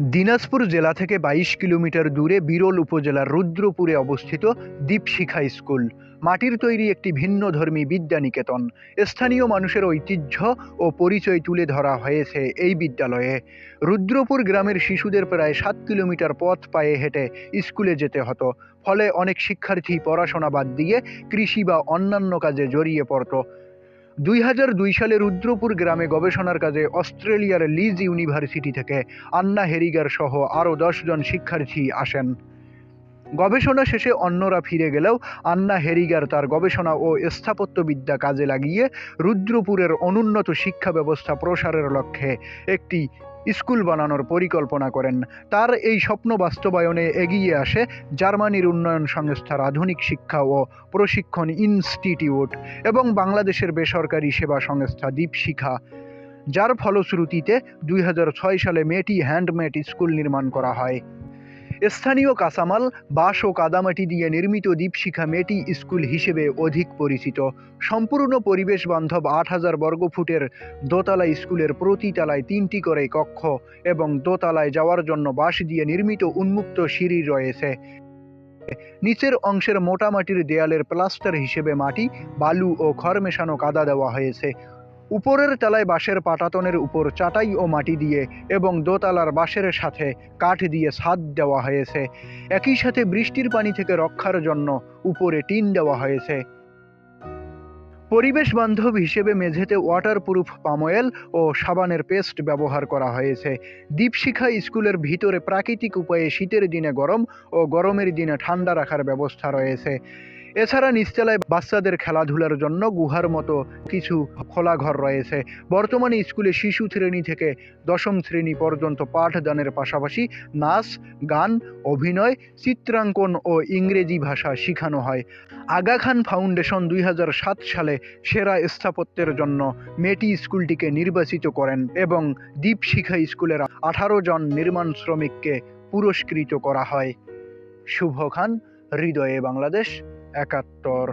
দিনাজপুর জেলা থেকে বাইশ কিলোমিটার দূরে বিরল উপজেলার রুদ্রপুরে অবস্থিত দীপশিখা স্কুল। মাটির তৈরি একটি ভিন্নধর্মী বিদ্যানিকেতন। স্থানীয় মানুষের ঐতিহ্য ও পরিচয় তুলে ধরা হয়েছে এই বিদ্যালয়ে। রুদ্রপুর গ্রামের শিশুদের প্রায় সাত কিলোমিটার পথ পায়ে হেঁটে স্কুলে যেতে হতো। ফলে অনেক শিক্ষার্থী পড়াশোনা বাদ দিয়ে কৃষি বা অন্যান্য কাজে জড়িয়ে পড়তো। দুই হাজার দুই সালে রুদ্রপুর গ্রামে গবেষণার কাজে অস্ট্রেলিয়ার লিজ ইউনিভার্সিটি থেকে আন্না হেরিগার সহ আরও দশজন শিক্ষার্থী আসেন। গবেষণা শেষে অন্যরা ফিরে গেলেও আন্না হেরিগার তার গবেষণা ও স্থাপত্যবিদ্যা কাজে লাগিয়ে রুদ্রপুরের অনুন্নত শিক্ষা ব্যবস্থা প্রসারের লক্ষ্যে একটি স্কুল বানানোর পরিকল্পনা করেন। তার এই স্বপ্ন বাস্তবায়নে এগিয়ে আসে জার্মানির উন্নয়ন সংস্থার আধুনিক শিক্ষা ও প্রশিক্ষণ ইনস্টিটিউট এবং বাংলাদেশের বেসরকারি সেবা সংস্থা দীপশিখা, যার ফলশ্রুতিতে দুই হাজার ছয় সালে মেটি হ্যান্ডমেড স্কুল নির্মাণ করা হয়। স্থানীয় কাঁচামাল, বাঁশ ও কাদামাটি দিয়ে নির্মিত দীপশিখা মেটি স্কুল হিসেবে অধিক পরিচিত। সম্পূর্ণ পরিবেশ বান্ধব আট হাজার বর্গফুটের দোতলা স্কুলের প্রতি তলায় তিনটি করে কক্ষ এবং দোতলায় যাওয়ার জন্য বাঁশ দিয়ে নির্মিত উন্মুক্ত সিঁড়ি রয়েছে। নিচের অংশের মোটা মাটির দেয়ালের প্লাস্টার হিসেবে মাটি, বালু ও খড় মেশানো কাদা দেওয়া হয়েছে। উপরের তলায় বাঁশের পাটাতনের উপর চাটাই ও মাটি দিয়ে এবং দোতলার বাঁশের সাথে কাঠ দিয়ে ছাদ দেওয়া হয়েছে। একই সাথে বৃষ্টির পানি থেকে রক্ষার জন্য উপরে টিন দেওয়া হয়েছে। পরিবেশ বান্ধব হিসেবে মেঝেতে ওয়াটারপ্রুফ পাময়েল ও সাবানের পেস্ট ব্যবহার করা হয়েছে। দীপশিখা স্কুলের ভিতরে প্রাকৃতিক উপায়ে শীতের দিনে গরম ও গরমের দিনে ঠান্ডা রাখার ব্যবস্থা রয়েছে। এছাড়া নিচতলায় বাচ্চাদের খেলাধুলার জন্য গুহার মতো কিছু খোলা ঘর রয়েছে। বর্তমানে স্কুলে শিশু শ্রেণি থেকে দশম শ্রেণি পর্যন্ত পাঠদানের পাশাপাশি নাচ, গান, অভিনয়, চিত্রাঙ্কন ও ইংরেজি ভাষা শেখানো হয়। আগা খান ফাউন্ডেশন দুই হাজার সাত সালে সেরা স্থাপত্যের জন্য মেটি স্কুলটিকে নির্বাচিত করেন এবং দীপশিখা স্কুলের আঠারো জন নির্মাণ শ্রমিককে পুরস্কৃত করা হয়। শুভ খান, হৃদয়ে বাংলাদেশ। একাত্তর